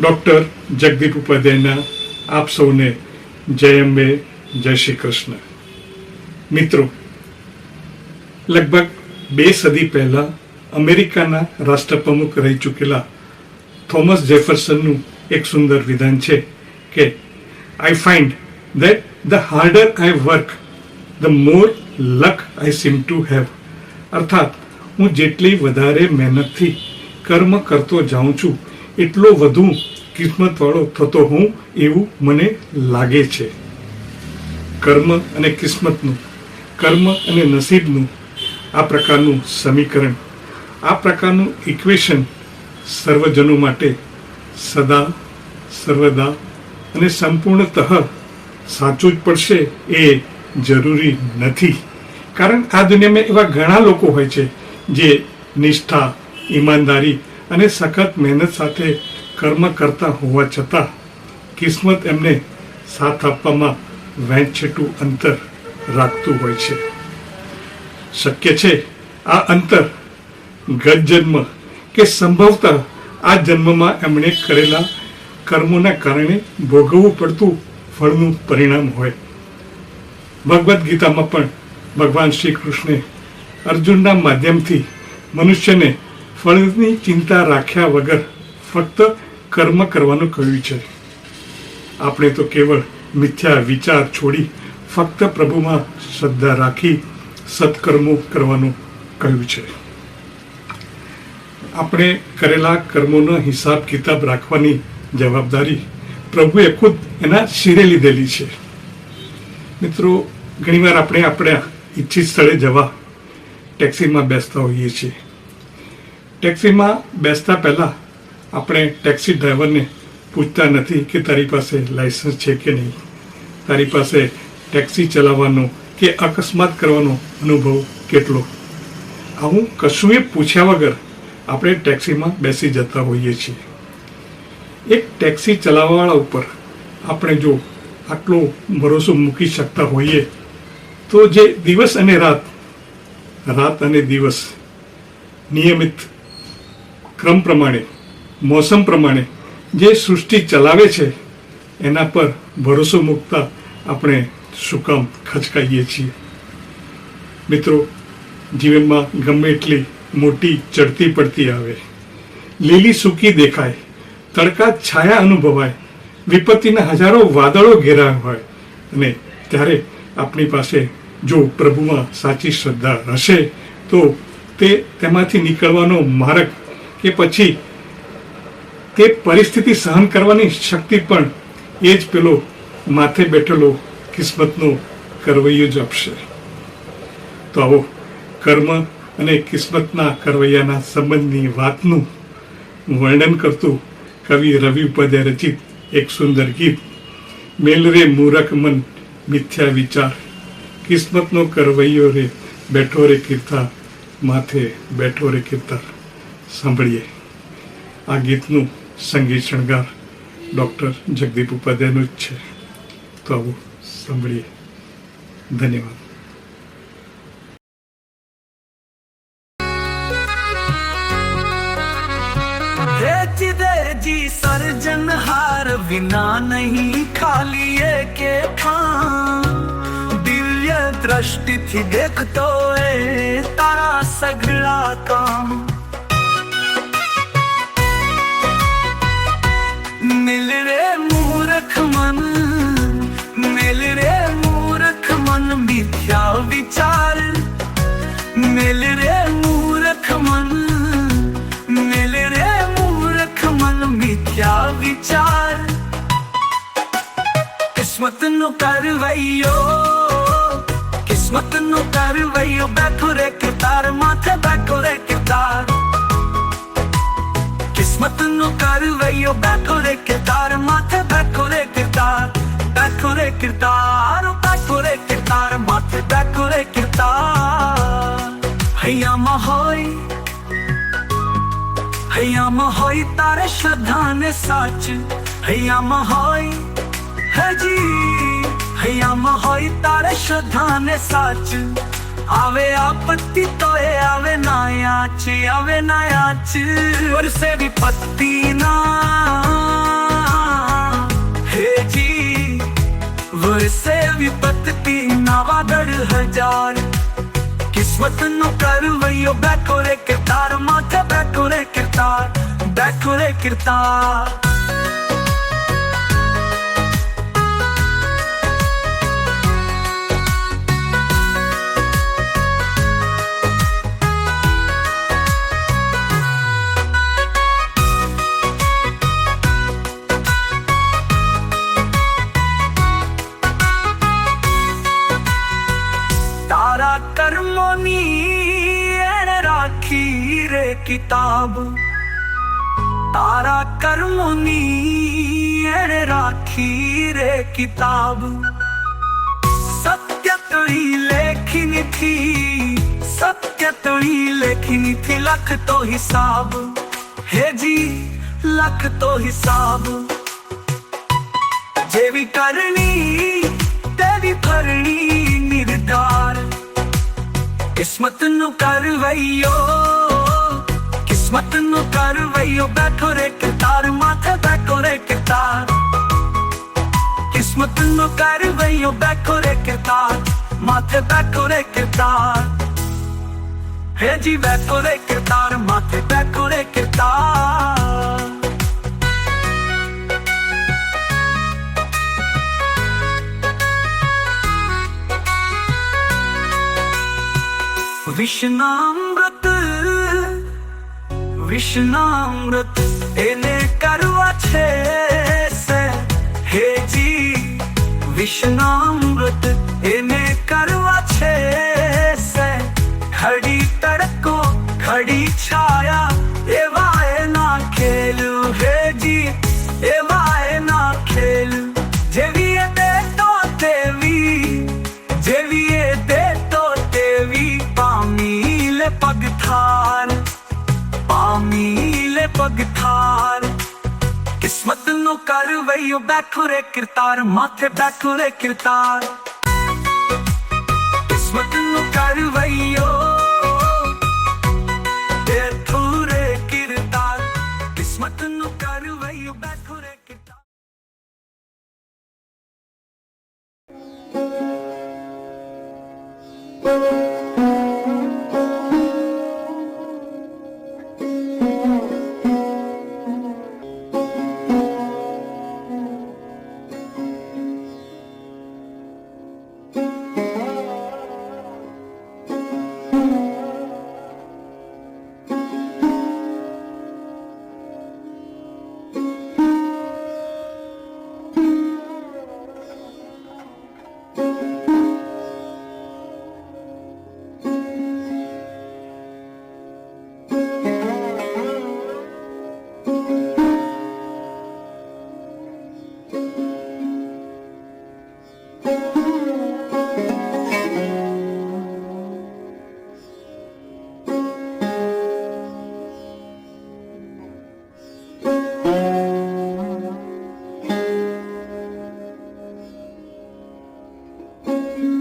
Doctor Jagdeep ઉપાધ્યાયના આપ સૌને જય અંબે, જય શ્રી કૃષ્ણ. મિત્રો, લગભગ બે સદી પહેલા અમેરિકાના રાષ્ટ્રપ્રમુખ રહી ચૂકેલા થોમસ જેફરસનનું એક સુંદર વિધાન છે કે I find that the harder I work the more luck I seem to have અર્થાત, હું જેટલી વધારે મહેનતથી કર્મ કરતો જાઉં છું એટલો વધુ કિસ્મતવાળો થતો હું એવું મને લાગે છે. કર્મ અને કિસ્મતનું, કર્મ અને નસીબનું આ પ્રકારનું સમીકરણ, આ પ્રકારનું ઇક્વેશન સર્વજનો માટે સદા, સર્વદા અને સંપૂર્ણતઃ સાચું જ પડશે એ જરૂરી નથી. કારણ આ દુનિયામાં એવા ઘણા લોકો હોય છે જે નિષ્ઠા, ઈમાનદારી અને સખત મહેનત સાથે કર્મ કરતા હોવા છતાં કિસ્મત એમને સાથ આપવામાં વહેંચેટું અંતર રાખતું હોય છે. શક્ય છે આ અંતર ગત જન્મ કે સંભવતઃ આ જન્મમાં એમણે કરેલા કર્મોના કારણે ભોગવવું પડતું ફળનું પરિણામ હોય. ભગવદ્ ગીતામાં પણ ભગવાન શ્રી કૃષ્ણે અર્જુનના માધ્યમથી મનુષ્યને ફળની ચિંતા રાખ્યા વગર ફક્ત કર્મ કરવાનું કહ્યું છે. આપણે તો કેવળ મિથ્યા વિચાર છોડી ફક્ત પ્રભુમાં શ્રદ્ધા રાખી સત્કર્મો કરવાનું કહ્યું છે. આપણે કરેલા કર્મોનો હિસાબ કિતાબ રાખવાની જવાબદારી પ્રભુએ ખુદ એના શિરે લીધેલી છે. મિત્રો, ઘણીવાર આપણે આપણા ઈચ્છિત સ્થળે જવા ટેક્સીમાં બેસતા હોઈએ છીએ. ટેક્સીમાં બેસતા પહેલાં આપણે ટેક્સી ડ્રાઈવરને પૂછતા નથી કે તારી પાસે લાઇસન્સ છે કે નહીં. તારી પાસે ટેક્સી ચલાવવાનો કે અકસ્માત કરવાનો અનુભવ કેટલો? આવું કશું પૂછ્યા વગર આપણે ટેક્સીમાં બેસી જતા હોઈએ છીએ. એક ટેક્સી ચલાવવાવાળા ઉપર આપણે જો આટલો ભરોસો મૂકી શકતા હોઈએ, તો જે દિવસ અને રાત રાત અને દિવસ નિયમિત ક્રમ પ્રમાણે, મોસમ પ્રમાણે જે સૃષ્ટિ ચલાવે છે, એના પર ભરોસો મૂકતા આપણે શું કામ ખચકાઈએ છીએ. મિત્રો, જીવનમાં ગમે એટલી મોટી ચડતી પડતી આવે. લીલી સૂકી દેખાય, તડકા છાયા અનુભવાય, વિપત્તિના હજારો વાદળો ઘેરાયા હોય અને ત્યારે આપણી પાસે જો પ્રભુમાં સાચી શ્રદ્ધા હશે, તો તે તેમાંથી નીકળવાનો માર્ગ કે પછી તે પરિસ્થિતિ સહન કરવાની શક્તિ પણ એ જ પેલો માથે બેઠેલો કિસ્મતનો કરવૈયો જ આપશે. તો આવો કર્મ અને કિસ્મતના કરવૈયાના સંબંધની વાતનું વર્ણન કરતું કવિ રવિ ઉપાધ્યાય રચિત એક સુંદર ગીત, મેલ રે મૂરખ મન મિથ્યા વિચાર, કિસ્મતનો કરવૈયો રે બેઠો રે કીર્તા, માથે બેઠો રે કીર્તાર સાંભળીએ. આ ગીતનું સંગીત શણગાર ડૉક્ટર જગદીપ ઉપાધ્યાયનું જ છે. તો આવું સાંભળીએ. ધન્યવાદ. જી સર્જનહાર વિના નહીં ખાલી એકે ફાં દિવ્ય દ્રષ્ટિથી દેખતો એ તારા સઘળા વિચાર કિસ્મત નો કરવૈયો કિસ્મત નો કરવૈયો બેઠો રે કિતાર માથે બેઠો રે કિતાર કિસ્મત નો કરવૈયો બેઠો રે કિતાર માથે બેઠો રે કિતાર બેઠો રે કિતાર બેઠો રે કિતાર માથે બેઠો રે કિતાર હૈયામાં હોય હૈયામાં હોય તારે શ્રદ્ધા ને સાચ. હૈયામાં હોય હજી. હૈયામાં હોય તારે શ્રદ્ધા ને સાચ. આવે આપત્તિ તો એ આવે ના યાચ આવે ના યાચ વર્ષે વિપત્તિ ના. હેજી વર્ષે વિપત્તિ ના વાદળ હજાર. કિસ્મત નો કરવૈયો બેઠો રે કે તાર માથે કિરદાર તારા કર્મોની એણે રાખી રે કિતાબ તારા કર્મોની એણે રાખી રે કિતાબ સત્ય તળી લેખી થી સત્ય તળી લેખીની થી લખતો હિસાબ હેજી લખતો હિસાબ જેવી કરણી તેવી ફરણી નિર્ધાર કિસ્મતનું કરવૈયો કિસ્મતનું કરવૈયો બેઠો રે કિતાર માથે બેઠો રે કિતાર કિસ્મતનું કરવૈયો બેઠો રે કિતાર માથે બેઠો રે કિતાર હે જી બેઠો રે કિતાર માથે બેઠો રે કિતાર વિષ્ણામૃત વિષ્ણામૃત એને કરવા છે સે હેજી વિષ્ણામૃત એને કરવા કિસ્મત નો કરવૈયો બેઠો રે કિરતાર માથે બેઠો રે કિરતાર thank mm -hmm. you